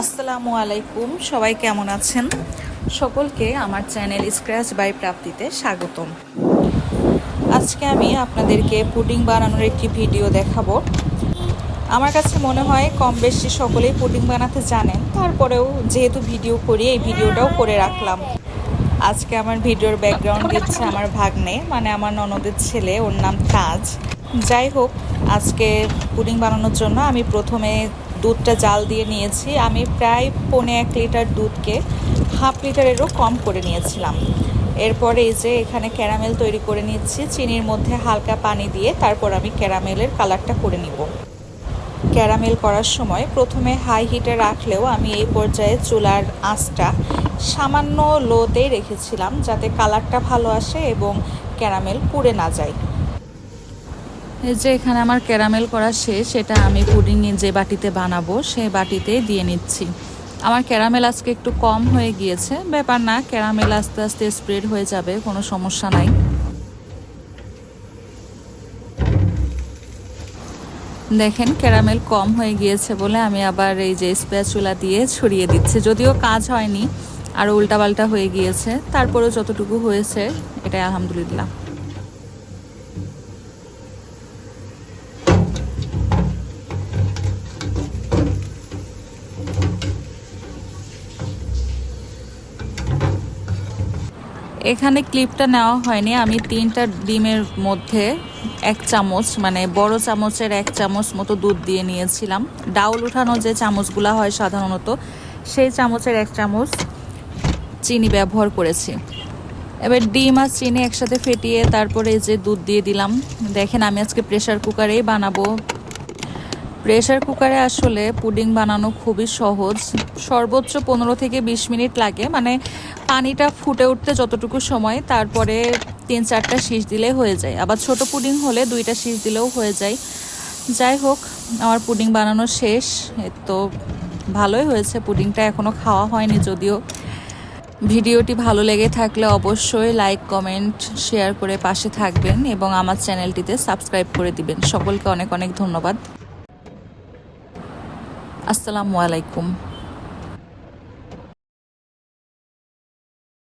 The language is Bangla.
আসসালামু আলাইকুম, সবাই কেমন আছেন? সকলকে আমার চ্যানেল স্ক্র্যাচ বাই প্রাপ্তিতে স্বাগতম। আজকে আমি আপনাদেরকে পুডিং বানানোর একটি ভিডিও দেখাবো। আমার কাছে মনে হয় কম বেশি সকলেই পুডিং বানাতে জানেন, তারপরেও যেহেতু ভিডিও করি, এই ভিডিওটাও করে রাখলাম। আজকে আমার ভিডিওর ব্যাকগ্রাউন্ড দিচ্ছে আমার ভাগ্নে মানে আমার ননদের ছেলে, ওর নাম তাজ। যাই হোক, আজকে পুডিং বানানোর জন্য আমি প্রথমে দুধটা জাল দিয়ে নিয়েছি। আমি প্রায় পৌনে এক লিটার দুধকে হাফ লিটারেরও কম করে নিয়েছিলাম। এরপরে এই যে এখানে ক্যারামেল তৈরি করে নিচ্ছি, চিনির মধ্যে হালকা পানি দিয়ে তারপর আমি ক্যারামেলের কালারটা করে নিব। ক্যারামেল করার সময় প্রথমে হাই হিটে রাখলেও আমি এই পর্যায়ে চুলার আঁচটা সামান্য লোতেই রেখেছিলাম যাতে কালারটা ভালো আসে এবং ক্যারামেল পুড়ে না যায়। যে এখানে আমার ক্যারামেল করা শেষ সেটা আমি পুডিং যে বাটিতে বানাবো সেই বাটিতে দিয়ে নিচ্ছি। আমার ক্যারামেল আজকে একটু কম হয়ে গিয়েছে। ব্যাপার না, ক্যারামেল আস্তে আস্তে স্প্রেড হয়ে যাবে, কোনো সমস্যা নাই। দেখেন, ক্যারামেল কম হয়ে গিয়েছে বলে আমি আবার এই যে স্প্যাচুলা দিয়ে ছড়িয়ে দিচ্ছি। যদিও কাজ হয়নি, আর উল্টাপাল্টা হয়ে গিয়েছে। তারপরেও যতটুকু হয়েছে, এটাই আলহামদুলিল্লাহ। এখানে ক্লিপটা নেওয়া হয়নি। আমি তিনটা ডিমের মধ্যে এক চামচ মানে বড় চামচের এক চামচ মতো দুধ দিয়ে নিয়েছিলাম। ডাউল উঠানো যে চামচগুলো হয় সাধারণত, সেই চামচের এক চামচ চিনি ব্যবহার করেছি। এবার ডিম আর চিনি একসাথে ফেটিয়ে তারপরে যে দুধ দিয়ে দিলাম। দেখেন আমি আজকে প্রেশার কুকারেই বানাবো। প্রেশার কুকারে আসলে পুডিং বানানো খুবই সহজ। সর্বোচ্চ পনেরো থেকে বিশ মিনিট লাগে। মানে পানিটা ফুটে উঠতে যতটুকু সময়, তারপরে তিন চারটা শীষ দিলে হয়ে যায়। আবার ছোট পুডিং হলে দুইটা শীষ দিলেও হয়ে যায়। যাই হোক, আমার পুডিং বানানো শেষ। তো ভালোই হয়েছে। পুডিংটা এখনও খাওয়া হয়নি যদিও। ভিডিওটি ভালো লেগে থাকলে অবশ্যই লাইক, কমেন্ট, শেয়ার করে পাশে থাকবেন এবং আমার চ্যানেলটিতে সাবস্ক্রাইব করে দিবেন। সকলকে অনেক অনেক ধন্যবাদ। আসসালামু আলাইকুম।